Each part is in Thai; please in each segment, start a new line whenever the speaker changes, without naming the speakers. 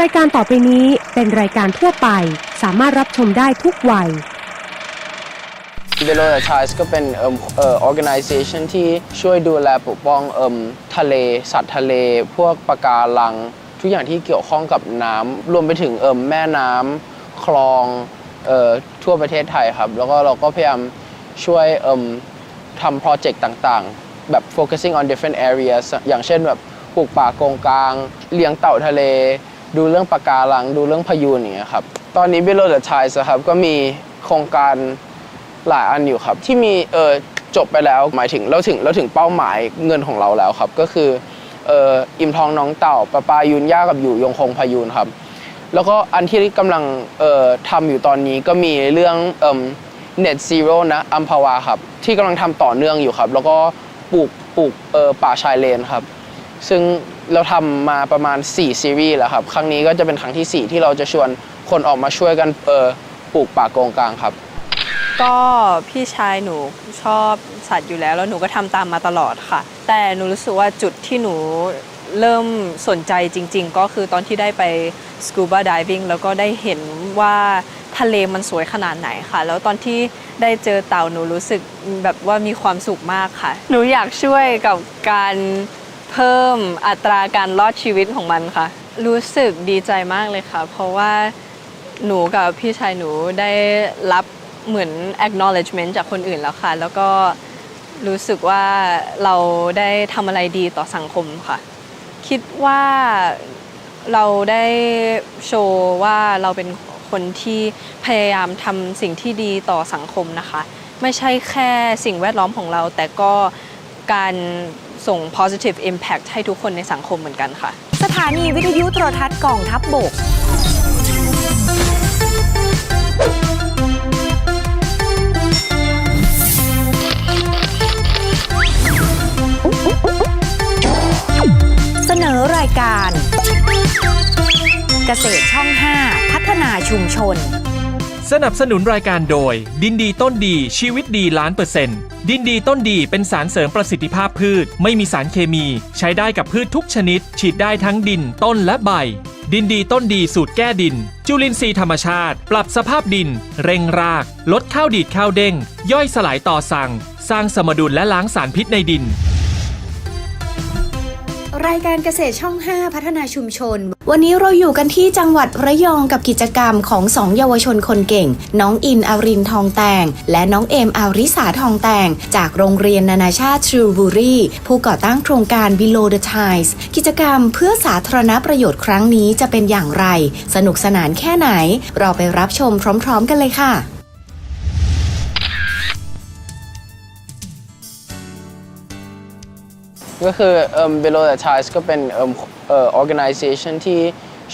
รายการต่อไปนี้เป็นรายการทั่วไป สามารถรับชมได้ทุกวัย
Below the Tides ก็เป็นเอ่อเอ่อ organization ที่ช่วยดูแลปกป้องเอ่มทะเล สัตว์ทะเล พวกปะการัง ทุกอย่างที่เกี่ยวข้องกับน้ำรวมไปถึงเอ่มแม่น้ำคลองเอ่อทั่วประเทศไทยครับ แล้วก็เราก็พยายามช่วยเอ่มทำโปรเจกต์ต่างๆ แบบ focusing on different areas อย่างเช่นแบบปลูกป่ากงกลาง เลี้ยงเต่าทะเล ดูเรื่องปะการัง ดูเรื่องพายุอย่างเงี้ยครับ ตอนนี้ Below the Tides อะครับก็มีโครงการหลายอันอยู่ครับ ที่มีเออจบไปแล้วหมายถึงเราถึงเราถึงเป้าหมายเงินของเราแล้วครับ ก็คือเอออิ่มทองน้องเต่าปะปายุนย่ากับอยู่ยงคงพายุนครับ แล้วก็อันที่กำลังเอ่อทำอยู่ตอนนี้ก็มีเรื่องเอ่ม net zero นะอัมพวาครับ ที่กำลังทำต่อเนื่องอยู่ครับ แล้วก็ปลูกปลูกเอ่อป่าชายเลนครับ ซึ่งเราทำมาประมาณ 4 ซีรีส์แล้วครับ ครั้งนี้ก็จะเป็นครั้งทีสี่4 ที่เราจะชวนคนออกมาช่วยกันเอ่อปลูกป่าโกงกลางครับ
ก็พี่ชายหนูชอบสัตว์อยู่แล้ว แล้วหนูก็ทำตามมาตลอดค่ะ แต่หนูรู้สึกว่าจุดที่หนูเริ่มสนใจจริง ๆ ก็คือตอนที่ได้ไป scuba diving แล้วก็ได้เห็นว่าทะเลมันสวยขนาดไหนค่ะ แล้วตอนที่ได้เจอเต่าหนูรู้สึกแบบว่ามีความสุขมากค่ะ หนูอยากช่วยกับการ เพิ่มอัตราการรอดชีวิตของมันค่ะ รู้สึกดีใจมากเลยค่ะ เพราะว่าหนูกับพี่ชายหนูได้รับเหมือน acknowledgement จากคนอื่นแล้วค่ะ แล้วก็รู้สึกว่าเราได้ทำอะไรดีต่อสังคมค่ะ คิดว่าเราได้โชว์ว่าเราเป็นคนที่พยายามทำสิ่งที่ดีต่อสังคมนะคะ ไม่ใช่แค่สิ่งแวดล้อมของเรา แต่ก็การ ส่ง positive impact ให้ทุกคนในสังคมเหมือนกันค่ะ
สถานีวิทยุโทรทัศน์กองทัพบบกเสนอรายการ เกษตรช่อง 5 พัฒนาชุมชน
สนับสนุนรายการโดย ดินดีต้นดีชีวิตดีล้านเปอร์เซ็นต์ดินดีต้นดีเป็นสารเสริมประสิทธิภาพพืช ไม่มีสารเคมี ใช้ได้กับพืชทุกชนิด ฉีดได้ทั้งดินต้นและใบ ดินดีต้นดีสูตรแก้ดิน จุลินทรีย์ธรรมชาติ ปรับสภาพดิน เร่งราก ลดข้าวดีดข้าวเด้ง ย่อยสลายต่อสั่ง สร้างสมดุลและล้างสารพิษในดิน
รายการเกษตรช่อง 5 พัฒนาชุมชน วันนี้เราอยู่กันที่จังหวัดระยองกับกิจกรรมของสองเยาวชนคนเก่ง น้องอินอารินทองแตง และน้องเอมอาริสาทองแตง จากโรงเรียนนานาชาติทรูบูรีผู้ก่อตั้งโครงการ Below the Tides กิจกรรมเพื่อสาธารณประโยชน์ครั้งนี้จะเป็นอย่างไร สนุกสนานแค่ไหน เราไปรับชมพร้อม ๆ กันเลยค่ะ
ก็คือเอ่ม Below the Tides ก็เป็นเอ่ม เอ่อ organization ที่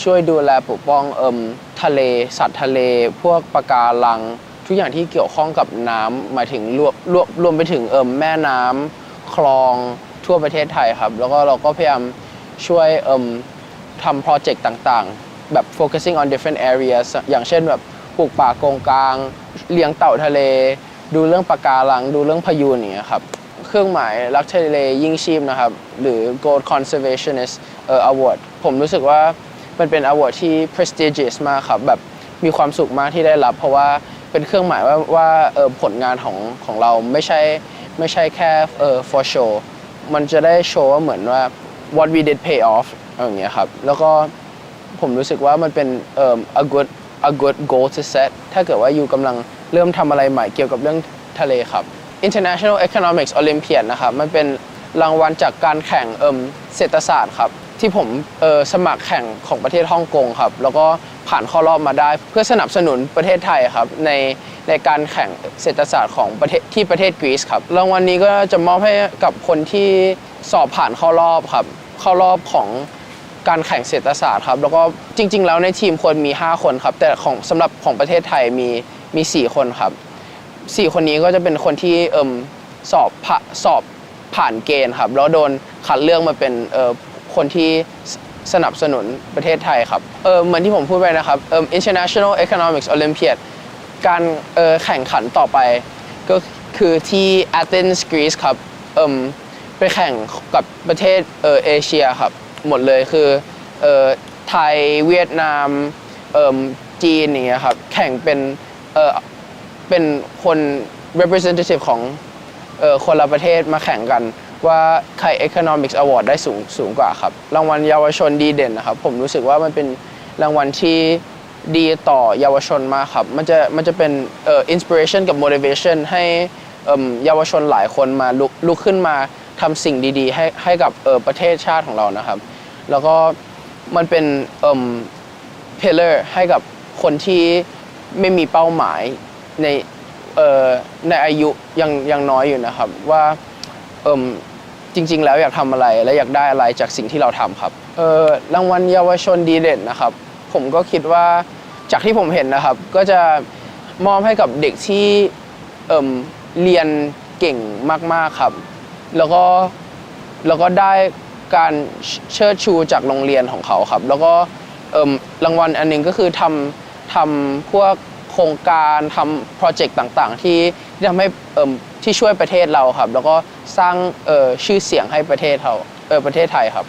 ช่วยดูแลปกป้องเอ่มทะเล สัตว์ทะเล พวกปะการัง ทุกอย่างที่เกี่ยวข้องกับน้ำหมายถึงรวมรวมรวมไปถึงเอ่มแม่น้ำคลองทั่วประเทศไทยครับ แล้วก็เราก็พยายามช่วยเอ่มทำโปรเจกต์ต่างๆ แบบ focusing on different areas อย่างเช่นแบบปลูกป่าโกงกลาง เลี้ยงเต่าทะเล ดูเรื่องปะการัง ดูเรื่องพายุอย่างเงี้ยครับ เครื่องหมายรักทะเลยิ่งชีพนะครับ หรือ Gold Conservationist เอ่อ Award ผมรู้สึกว่ามันเป็น award ที่ prestigious มากครับแบบมีความสุขมากที่ได้รับ เพราะว่าเป็นเครื่องหมายว่าว่าเออผลงานของของเราไม่ใช่ไม่ใช่แค่เอ่อ for show มันจะได้โชว์ว่าเหมือนว่า what we did pay off อย่างเงี้ยครับแล้วก็ผมรู้สึกว่ามันเป็นเอ่อ a good a good goal to set ถ้าเกิดว่าอยู่กำลังเริ่มทำอะไรใหม่เกี่ยวกับเรื่องทะเลครับ International Economics Olympiad นะครับ มันเป็นรางวัลจากการแข่งเอิมเศรษฐศาสตร์ครับ ที่ผมเออสมัครแข่งของประเทศฮ่องกงครับ แล้วก็ผ่านเข้ารอบมาได้ เพื่อสนับสนุนประเทศไทยครับ ในในการแข่งเศรษฐศาสตร์ของประเทศที่ประเทศกรีซครับรางวัลนี้ก็จะมอบให้กับคนที่สอบผ่านเข้ารอบครับเข้ารอบของการแข่งเศรษฐศาสตร์ครับ แล้วก็จริง ๆ แล้วในทีมควรมี 5 คนครับ แต่ของสำหรับของประเทศไทยมีมี 4 คนครับ 4 คนนี้ก็จะเป็นคนที่เอิ่มสอบผ่าสอบผ่านเกณฑ์ครับ แล้วโดนคัดเลือกมาเป็นเอ่อ คนที่สนับสนุนประเทศไทยครับ เออเหมือนที่ผมพูดไปนะครับเอิ่ม International Economics Olympiad การเออแข่งขันต่อไป ก็คือที่ Athens Greece ครับเอิ่มไปแข่งกับประเทศเออเอเชียครับ หมดเลยคือเออไทยเวียดนามเอ่มจีนอย่างเงี้ยครับ แข่งเป็นเออเป็นคน representative ของเออคนละประเทศมาแข่งกัน ว่าใคร Economics Award ได้สูงสูงกว่าครับ รางวัลเยาวชนดีเด่นนะครับ ผมรู้สึกว่ามันเป็นรางวัลที่ดีต่อเยาวชนมากครับ มันจะมันจะเป็นเอ่อ inspiration กับ motivation ให้เอิ่มเยาวชนหลายคนมาลุกลุกขึ้นมาทำสิ่งดีๆ ให้ให้กับเอ่อประเทศชาติของเรานะครับ แล้วก็มันเป็นเอิ่ม pillar ให้กับคนที่ไม่มีเป้าหมายในเอ่อในอายุยังยังน้อยอยู่นะครับว่า เอิ่มจริง ๆ แล้วอยากทำอะไรและอยากได้อะไรจากสิ่งที่เราทำครับเออรางวัลเยาวชนดีเด่นนะครับ ผมก็คิดว่าจากที่ผมเห็นนะครับ ก็จะมอบให้กับเด็กที่เอิ่มเรียนเก่งมากๆครับ แล้วก็แล้วก็ได้การเชิดชูจากโรงเรียนของเขาครับ แล้วก็เอิ่มรางวัลอันหนึงก็คือทำทำพวกโครงการทำโปรเจกต์ต่างๆ ที่ที่ทำให้เอิ่ม ที่ช่วยประเทศเราครับ แล้วก็สร้างเอ่อชื่อเสียงให้ประเทศเขาเออประเทศไทยครับ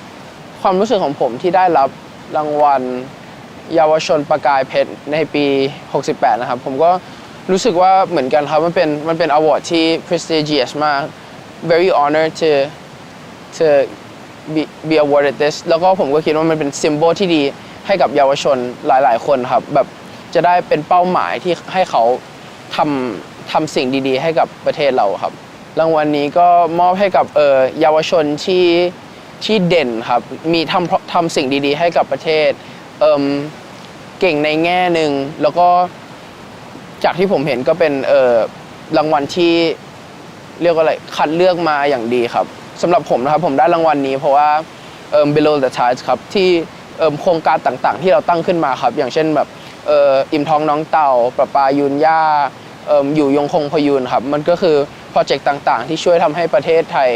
ความรู้สึกของผมที่ได้รับรางวัลเยาวชนประกายเพชรในปี 68 นะครับ ผมก็รู้สึกว่าเหมือนกันครับ มันเป็นมันเป็น award ที่ prestigious มาก very honored to to be be awarded this แล้วก็ผมก็คิดว่ามันเป็น symbol ที่ดีให้กับเยาวชนหลาย ๆ คนครับ แบบจะได้เป็นเป้าหมายที่ให้เขาทำ ทำสิ่งดี ๆ ให้กับประเทศเราครับ รางวัลนี้ก็มอบให้กับเอ่อเยาวชนที่ที่เด่นครับ มีทำทำสิ่งดี ๆ ให้กับประเทศเอ่มเก่งในแง่หนึ่งแล้วก็จากที่ผมเห็นก็เป็นเอ่อรางวัลที่เรียกว่าอะไรคัดเลือกมาอย่างดีครับสำหรับผมนะครับผมได้รางวัลนี้เพราะว่าเอ่อ below the tides ครับที่เอิ่มโครงการต่างๆ ที่เราตั้งขึ้นมาครับ อย่างเช่นแบบเอ่ออิ่มท้องน้องเต่าประปายุนย่า อยู่ยงคงพยูนครับ มันก็คือโปรเจกต์ต่างๆ ที่ช่วยทำให้ประเทศไทย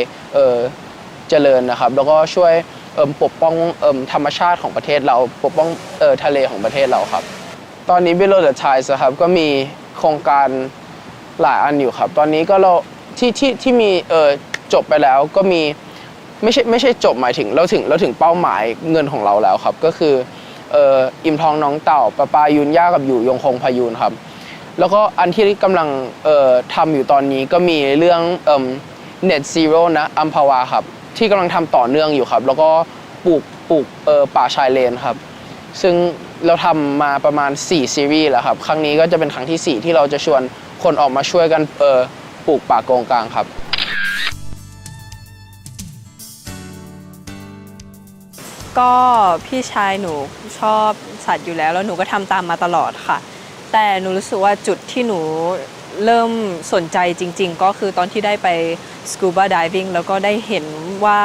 เจริญนะครับ แล้วก็ช่วยปกป้องธรรมชาติของประเทศเราปกป้องทะเลของประเทศเราครับ ตอนนี้ below the tides นะครับก็มีโครงการหลายอันอยู่ครับ ตอนนี้ก็เราที่ที่ที่มีเออจบไปแล้วก็มีไม่ใช่ไม่ใช่จบหมายถึงเราถึงเราถึงเป้าหมายเงินของเราแล้วครับ ก็คือเอออิ่มทองน้องเต่าปลาปายุนย่ากับอยู่ยงคงพายุนครับ แล้วก็อันที่กำลังทำอยู่ตอนนี้ก็มีเรื่องเอ่ม net zero นะอัมพวาครับ ที่กำลังทำต่อเนื่องอยู่ครับ แล้วก็ปลูกปลูกป่าชายเลนครับ ซึ่งเราทำมาประมาณ 4 ซีรีส์แล้วครับ ครั้งนี้ก็จะเป็นครั้งทีสี่4 ที่เราจะชวนคนออกมาช่วยกันปลูกป่าโกงกลางครับ
ก็พี่ชายหนูชอบสัตว์อยู่แล้ว แล้วหนูก็ทำตามมาตลอดค่ะ แต่หนูรู้สึกว่าจุดที่หนูเริ่มสนใจจริง ๆ ก็คือตอนที่ได้ไปสกูบ a ดิวิ่งแล้วก็ได้เห็นว่า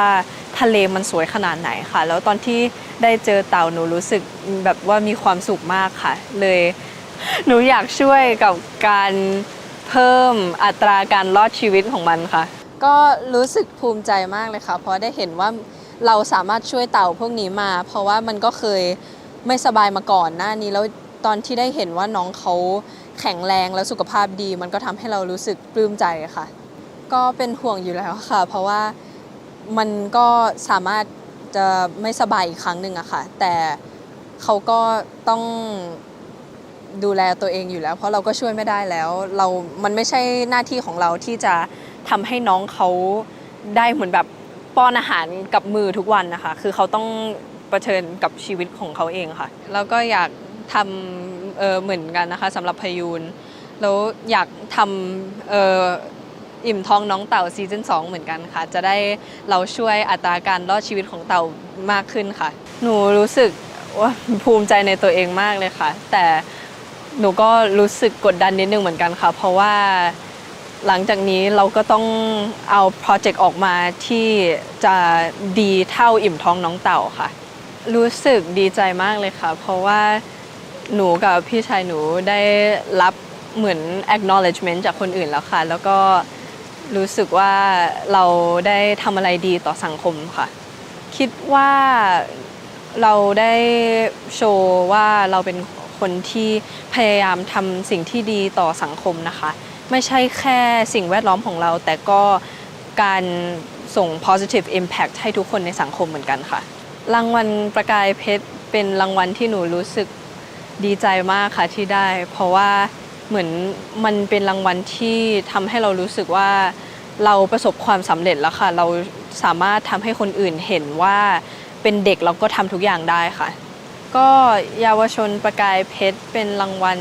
ทะเลมันสวยขนาดไหนค่ะ แล้วตอนที่ได้เจอเต่าหนูรู้สึกแบบว่ามีความสุขมากค่ะ เลยหนูอยากช่วยกับการเพิ่มอัตราการรอดชีวิตของมันค่ะ ก็รู้สึกภูมิใจมากเลยค่ะ เพราะได้เห็นว่าเราสามารถช่วยเต่าพวกนี้มา เพราะว่ามันก็เคยไม่สบายมาก่อนหน้านี้แล้ว ตอนที่ได้เห็นว่าน้องเขาแข็งแรงและสุขภาพดี มันก็ทำให้เรารู้สึกปลื้มใจค่ะ ก็เป็นห่วงอยู่แล้วค่ะ เพราะว่ามันก็สามารถจะไม่สบายอีกครั้งหนึ่งอะค่ะ แต่เขาก็ต้องดูแลตัวเองอยู่แล้ว เพราะเราก็ช่วยไม่ได้แล้ว เรา มันไม่ใช่หน้าที่ของเราที่จะทำให้น้องเขาได้เหมือนแบบป้อนอาหารกับมือทุกวันนะคะ คือเขาต้องเผชิญกับชีวิตของเขาเองค่ะ แล้วก็อยาก ทำเเหมือนกันนะคะสำหรับพยูนแล้วอยากทำอออิ่มท้องน้องเต่าซีซั่น2เหมือนกันค่ะ จะได้เราช่วยอัตราการรอดชีวิตของเต่ามากขึ้นค่ะ หนูรู้สึกว่าภูมิใจในตัวเองมากเลยค่ะ แต่หนูก็รู้สึกกดดันนิดนึงเหมือนกันค่ะ เพราะว่าหลังจากนี้เราก็ต้องเอาโปรเจกต์ออกมาที่จะดีเท่าอิ่มท้องน้องเต่าค่ะ รู้สึกดีใจมากเลยค่ะ เพราะว่า หนูกับพี่ชายหนูได้รับเหมือน acknowledgement จากคนอื่นแล้วค่ะ แล้วก็รู้สึกว่าเราได้ทำอะไรดีต่อสังคมค่ะ คิดว่าเราได้โชว์ว่าเราเป็นคนที่พยายามทำสิ่งที่ดีต่อสังคมนะคะ ไม่ใช่แค่สิ่งแวดล้อมของเรา แต่ก็การส่ง positive impact ให้ทุกคนในสังคมเหมือนกันค่ะ รางวัลประกายเพชรเป็นรางวัลที่หนูรู้สึก ดีใจมากค่ะที่ได้ เพราะว่าเหมือนมันเป็นรางวัลที่ทำให้เรารู้สึกว่าเราประสบความสำเร็จแล้วค่ะ เราสามารถทำให้คนอื่นเห็นว่าเป็นเด็กเราก็ทำทุกอย่างได้ค่ะ ก็เยาวชนประกายเพชรเป็นรางวัล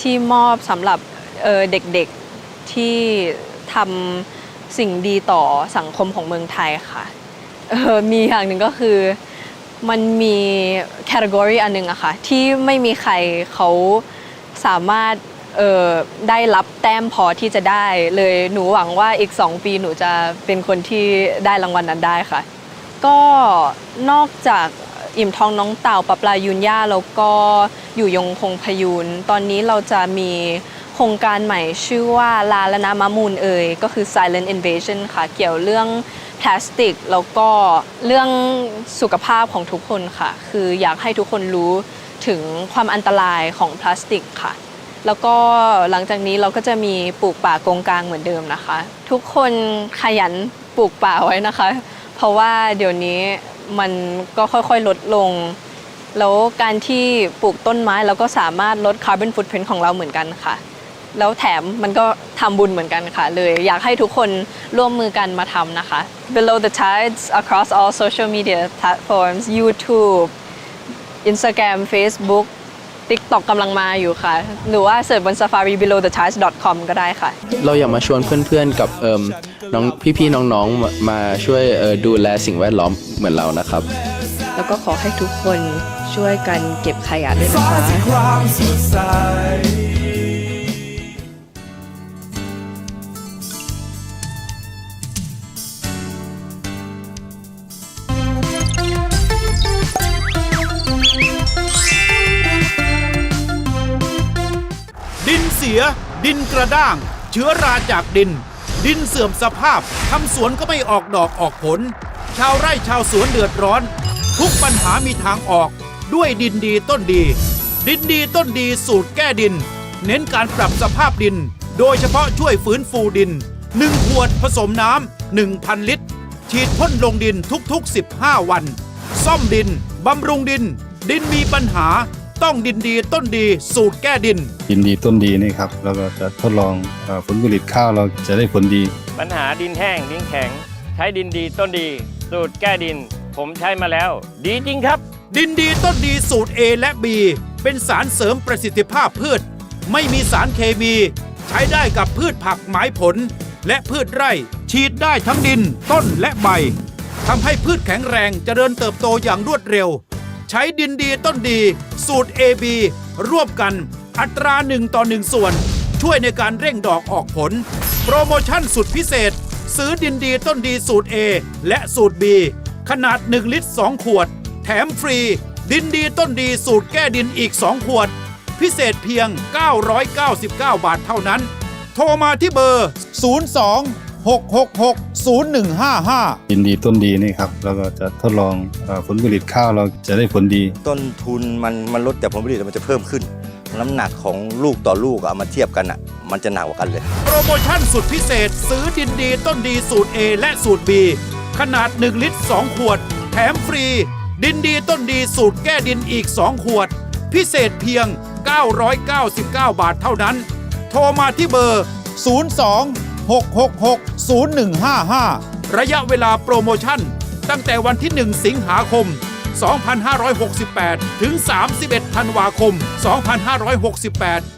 ที่มอบสำหรับเเด็กๆที่ทำสิ่งดีต่อสังคมของเมืองไทยค่ะมีอย่างหนึ่งก็คือ มันมีแคตตากรีอันหนึ่งอะค่ะที่ไม่มีใครเขาสามารถเออได้รับแต้มพอที่จะได้ เลยหนูหวังว่าอีก 2 ปีหนูจะเป็นคนที่ได้รางวัลนั้นได้ค่ะ ก็นอกจากอิ่มทองน้องเต่าปะปลายุนย่าแล้วก็อยู่ยงคงพยูนตอนนี้เราจะมีโครงการใหม่ชื่อว่าลาแลนะมะมูลเอ่ยก็คือ Silent Invasion ค่ะ เกี่ยวเรื่อง พลาสติก แล้วก็เรื่องสุขภาพของทุกคนค่ะ คืออยากให้ทุกคนรู้ถึงความอันตรายของพลาสติกค่ะ แล้วก็หลังจากนี้เราก็จะมีปลูกป่ากงกลางเหมือนเดิมนะคะ ทุกคนขยันปลูกป่าไว้นะคะ เพราะว่าเดี๋ยวนี้มันก็ค่อยๆลดลง แล้วการที่ปลูกต้นไม้เราก็สามารถลดคาร์บอนฟุตพิ้นของเราเหมือนกันค่ะ แล้วแถมมันก็ทำบุญเหมือนกันค่ะ เลยอยากให้ทุกคนร่วมมือกันมาทำนะคะ Below the Tides across all social media platforms YouTube Instagram Facebook TikTok กำลังมาอยู่ค่ะ หรือว่าเสิร์ชบน safari below the tides com ก็ได้ค่ะ
เราอยากมาชวนเพื่อนๆกับเอิมน้องพี่ๆน้องๆมามาช่วยเอ่อดูแลสิ่งแวดล้อมเหมือนเรานะครับ
แล้วก็ขอให้ทุกคนช่วยกันเก็บขยะด้วยนะคะ
ความสดใส ย ดินกระด้าง เชื้อราจากดิน ดินเสื่อมสภาพทำสวนก็ไม่ออกดอกออกผล ชาวไร่ชาวสวนเดือดร้อน ทุกปัญหามีทางออก ด้วยดินดีต้นดี ดินดีต้นดีสูตรแก้ดิน เน้นการปรับสภาพดิน โดยเฉพาะช่วยฟื้นฟูดิน1ขวดผสมน้ำ1,000 ลิตร ฉีดพ่นลงดินทุกๆ 15 วัน ซ่อมดินบำรุงดิน ดินมีปัญหา ต้องดินดีต้นดีสูตรแก้ดิน
ดินดีต้นดีนี่ครับแล้วก็จะทดลองเออผลผลิตข้าวเราจะได้ผลดี
ปัญหาดินแห้งดินแข็ง ใช้ดินดีต้นดี สูตรแก้ดิน ผมใช้มาแล้ว ดีจริงครับ
ดินดีต้นดีสูตร A และ B เป็นสารเสริมประสิทธิภาพพืช ไม่มีสารเคมี ใช้ได้กับพืชผักไม้ผล และพืชไร่ ฉีดได้ทั้งดิน ต้นและใบทำให้พืชแข็งแรงเจริญเติบโตอย่างรวดเร็ว ใช้ดินดีต้นดี สูตร AB ร่วมกัน อัตราหนึ่งต่อหนึ่งส่วน ช่วยในการเร่งดอกออกผล โปรโมชั่นสุดพิเศษ ซื้อดินดีต้นดีสูตร A และสูตร B ขนาด 1 ลิตร 2 ขวด แถมฟรี ดินดีต้นดีสูตรแก้ดินอีก 2 ขวด พิเศษเพียง 999 บาทเท่านั้น โทรมาที่เบอร์ 02 666 0155
ดินดีต้นดีนี่ครับแล้วก็จะทดลองเออผลผลิตข้าวเราจะได้ผลดี
ต้นทุนมันมันลดแต่ผลผลิตมันจะเพิ่มขึ้น น้ำหนักของลูกต่อลูกอะเอามาเทียบกันอะ มันจะหนักกว่ากันเลย
โปรโมชั่นสุดพิเศษ ซื้อดินดีต้นดีสูตร A และสูตร B ขนาด 1 ลิตร 2 ขวด แถมฟรี ดินดีต้นดีสูตรแก้ดินอีก 2 ขวด พิเศษเพียง 999 บาทเท่านั้น โทรมาที่เบอร์ 02 666 0155 ระยะเวลาโปรโมชั่น ตั้งแต่วันที่ 1 สิงหาคม 2568 ถึง 31 ธันวาคม 2568